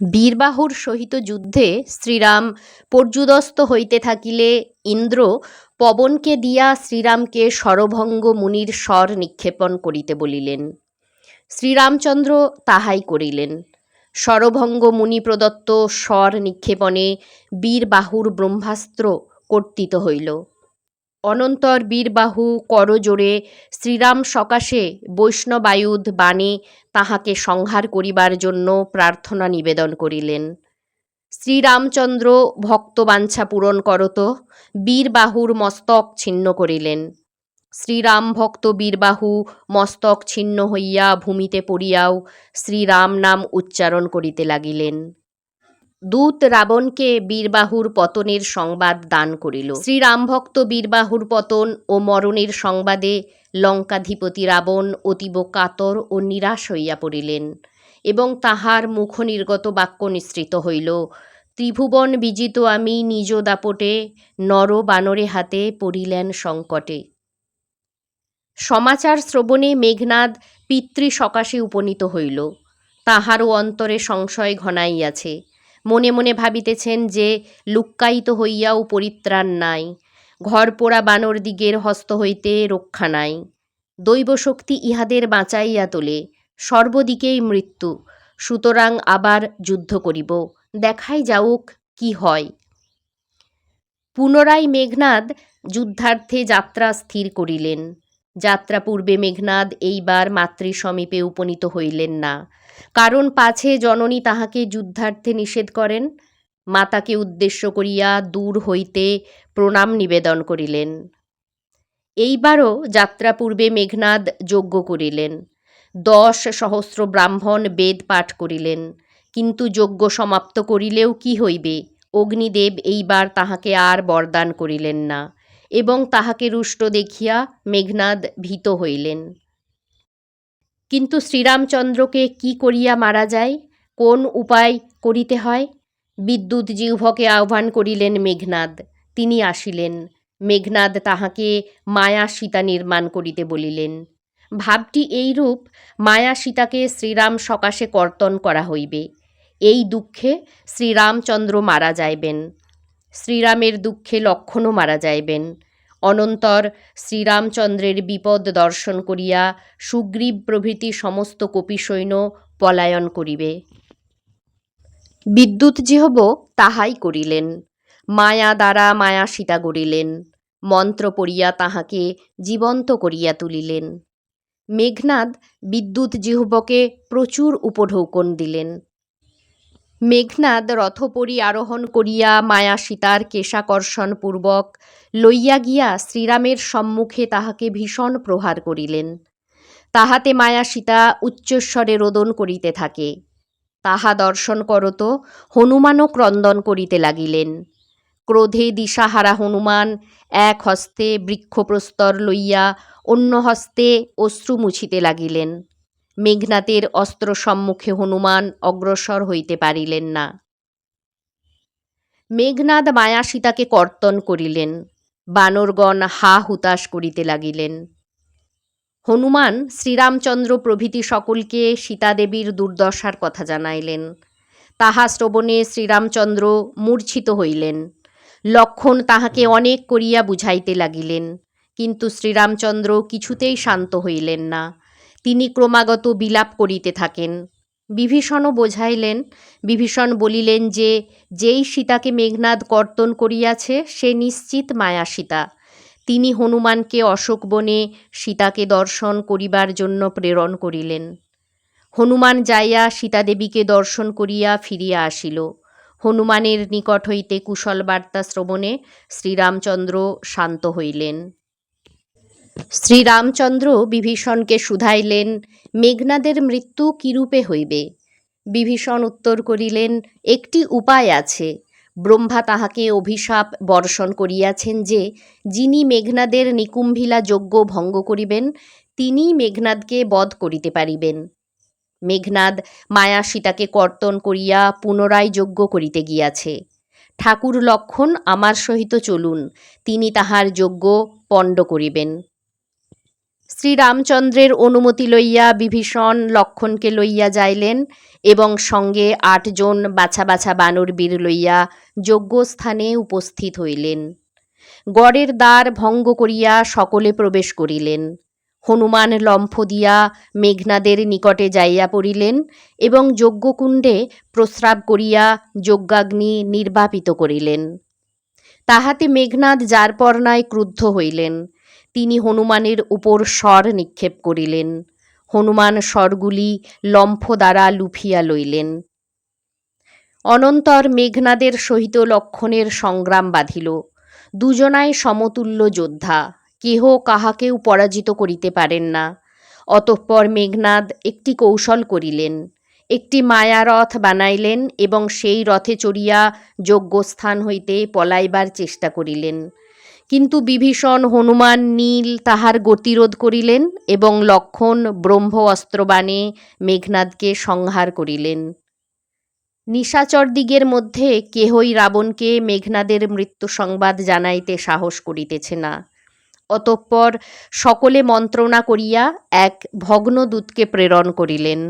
বীরবাহুর সহিত যুদ্ধে শ্রীরাম পর্যুদস্ত হইতে থাকিলে ইন্দ্র পবনকে দিয়া শ্রীরামকে শরভঙ্গ মুনির স্বর নিক্ষেপণ করিতে বলিলেন। শ্রীরামচন্দ্র তাহাই করিলেন। শরভঙ্গ মুনি প্রদত্ত স্বর নিক্ষেপণে বীরবাহুর ব্রহ্মাস্ত্র কর্তিত হইল। অনন্তর বীরবাহু করজোড়ে শ্রীরাম সকাশে বৈষ্ণবায়ুধ বাণে তাহাকে সংহার করিবার জন্য প্রার্থনা নিবেদন করিলেন। শ্রীরামচন্দ্র ভক্তবাঞ্ছা পূরণ করত, বীরবাহুর মস্তক ছিন্ন করিলেন। শ্রীরাম ভক্ত বীরবাহু, মস্তক ছিন্ন হইয়া ভূমিতে পড়িয়াও শ্রীরাম নাম উচ্চারণ করিতে লাগিলেন। দূত রাবণকে বীরবাহুর পতনের সংবাদ দান করিল। শ্রীরামভক্ত বীরবাহুর পতন ও মরণের সংবাদে লঙ্কাধিপতি রাবণ অতীব কাতর ও নিরাশ হইয়া পড়িলেন এবং তাহার মুখনির্গত বাক্য নিঃসৃত হইল, ত্রিভুবন বিজিত আমি নিজ দাপটে, নর বানরে হাতে পড়িলেন সংকটে সমাচার শ্রবণে মেঘনাদ পিতৃ সকাশে উপনীত হইল। তাহারও অন্তরে সংশয় ঘনাইয়াছে। মনে মনে ভাবিতেছেন যে লুক্কায়িত হইয়াও পরিত্রাণ নাই, ঘর পোড়া বানর দিগের হস্ত হইতে রক্ষা নাই। দৈবশক্তি ইহাদের বাঁচাইয়া তোলে, সর্বদিকেই মৃত্যু, সুতরাং আবার যুদ্ধ করিব, দেখাই যাউক কি হয়। পুনরায় মেঘনাদ যুদ্ধার্থে যাত্রা স্থির করিলেন। যাত্রা পূর্বে মেঘনাদ এইবার মাতৃ সমীপে উপনীত হইলেন না। কারণ পাছে জননী তাহাকে যুদ্ধার্থে নিষেধ করেন। মাতাকে উদ্দেশ্য করিয়া দূর হইতে প্রণাম নিবেদন করিলেন। এইবারও যাত্রা পূর্বে মেঘনাদ যজ্ঞ করিলেন। দশ সহস্র ব্রাহ্মণ বেদ পাঠ করিলেন। কিন্তু যজ্ঞ সমাপ্ত করিলেও কি হইবে? অগ্নিদেব এইবার তাহাকে আর বরদান করিলেন না। এবং তাহাকে রুষ্ট দেখিয়া মেঘনাদ ভীত হইলেন। কিন্তু শ্রীরামচন্দ্রকে কি করিয়া মারা যায়? কোন উপায় করিতে হয়? বিদ্যুৎ জিহ্বকে আহ্বান করিলেন মেঘনাদ। তিনি আসিলেন। মেঘনাদ তাহাকে মায়া সীতা নির্মাণ করিতে বলিলেন। ভাবটি এইরূপ, মায়া সীতাকে শ্রীরাম সকাশে কর্তন করা হইবে। এই দুঃখে শ্রীরামচন্দ্র মারা যাইবেন। শ্রীরামের দুঃখে লক্ষণও মারা যাইবেন। অনন্তর শ্রীরামচন্দ্রের বিপদ দর্শন করিয়া সুগ্রীব প্রভৃতি সমস্ত কপিসৈন্য পলায়ন করিবে। বিদ্যুৎ যেহব তাহাই করিলেন। মায়া দ্বারা মায়া সীতা গড়িলেন। মন্ত্র পড়িয়া তাহাকে জীবন্ত করিয়া তুলিলেন। মেঘনাদ বিদ্যুৎ জিহ্বকে প্রচুর উপঢৌকন দিলেন। মেঘনাদ রথপরি আরোহণ করিয়া মায়া সীতার কেশাকর্ষণ পূর্বক লইয়া গিয়া শ্রীরামের সম্মুখে তাহাকে ভীষণ প্রহার করিলেন। তাহাতে মায়া সীতা উচ্চস্বরে রোদন করিতে থাকে। তাহা দর্শন করত হনুমানও ক্রন্দন করিতে লাগিলেন। ক্রোধে দিশাহারা হনুমান এক হস্তে বৃক্ষপ্রস্তর লইয়া অন্য হস্তে অশ্রু মুছিতে লাগিলেন। মেঘনাথের অস্ত্র সম্মুখে হনুমান অগ্রসর হইতে পারিলেন না। মেঘনাদ মায়া সীতাকে কর্তন করিলেন, বানরগণ হা হুতাশ করিতে লাগিলেন। হনুমান শ্রীরামচন্দ্র প্রভৃতি সকলকে সীতাদেবীর দুর্দশার কথা জানাইলেন। তাহা শ্রবণে শ্রীরামচন্দ্র মূর্ছিত হইলেন। লক্ষণ তাহাকে অনেক করিয়া বুঝাইতে লাগিলেন, কিন্তু শ্রীরামচন্দ্র কিছুতেই শান্ত হইলেন না। তিনি ক্রমাগত বিলাপ করিতে থাকেন। বিভীষণও বোঝাইলেন, বিভীষণ বলিলেন যে, যেই সীতাকে মেঘনাদ কর্তন করিয়াছে, সে নিশ্চিত মায়া সীতা। তিনি হনুমানকে অশোক বনে সীতাকে দর্শন করিবার জন্য প্রেরণ করিলেন। হনুমান যাইয়া সীতাদেবীকে দর্শন করিয়া ফিরিয়া আসিল। হনুমানের নিকট হইতে কুশল বার্তা শ্রবণে শ্রীরামচন্দ্র শান্ত হইলেন। শ্রীরামচন্দ্র বিভীষণকে শুধাইলেন, মেঘনাদের মৃত্যু কিরূপে হইবে? বিভীষণ উত্তর করিলেন, একটি উপায় আছে। ব্রহ্মা তাহাকে অভিশাপ বর্ষণ করিয়াছেন যে, যিনি মেঘনাদের নিকুম্ভিলা যজ্ঞ ভঙ্গ করিবেন তিনি মেঘনাদকে বধ করিতে পারিবেন। মেঘনাদ মায়া সীতাকে কর্তন করিয়া পুনরায় যজ্ঞ করিতে গিয়াছে। ঠাকুর লক্ষণ আমার সহিত চলুন, তিনি তাহার যজ্ঞ পণ্ড করিবেন। শ্রীরামচন্দ্রের অনুমতি লইয়া বিভীষণ লক্ষণকে লইয়া যাইলেন এবং সঙ্গে আটজন বাছা বাছা বানরবীর লইয়া যজ্ঞস্থানে উপস্থিত হইলেন। গড়ের দ্বার ভঙ্গ করিয়া সকলে প্রবেশ করিলেন। হনুমান লম্ফ দিয়া মেঘনাদের নিকটে যাইয়া পড়িলেন এবং যজ্ঞকুণ্ডে প্রস্রাব করিয়া যজ্ঞাগ্নি নির্বাপিত করিলেন। তাহাতে মেঘনাদ যারপরনায় ক্রুদ্ধ হইলেন। তিনি হনুমানের উপর স্বর নিক্ষেপ করিলেন। হনুমান স্বরগুলি লম্ফ দ্বারা লুফিয়া লইলেন। অনন্তর মেঘনাদের সহিত লক্ষণের সংগ্রাম বাঁধিল। দুজনাই সমতুল্য যোদ্ধা, কেহ কাহাকেও পরাজিত করিতে পারেন না। অতঃপর মেঘনাদ একটি কৌশল করিলেন, একটি মায়ারথ বানাইলেন এবং সেই রথে চড়িয়া যজ্ঞস্থান হইতে পলাইবার চেষ্টা করিলেন। কিন্তু বিভীষণ হনুমান নীল তাহার গতিরোধ করিলেন এবং লক্ষণ ব্রহ্ম অস্ত্রবাণে মেঘনাদকে সংহার করিলেন। নিশাচর দিগের মধ্যে কেহই রাবণকে মেঘনাদের মৃত্যু সংবাদ জানাইতে সাহস করিতেছে না। অতঃপর সকলে মন্ত্রণা করিয়া এক ভগ্নদূতকে প্রেরণ করিলেন।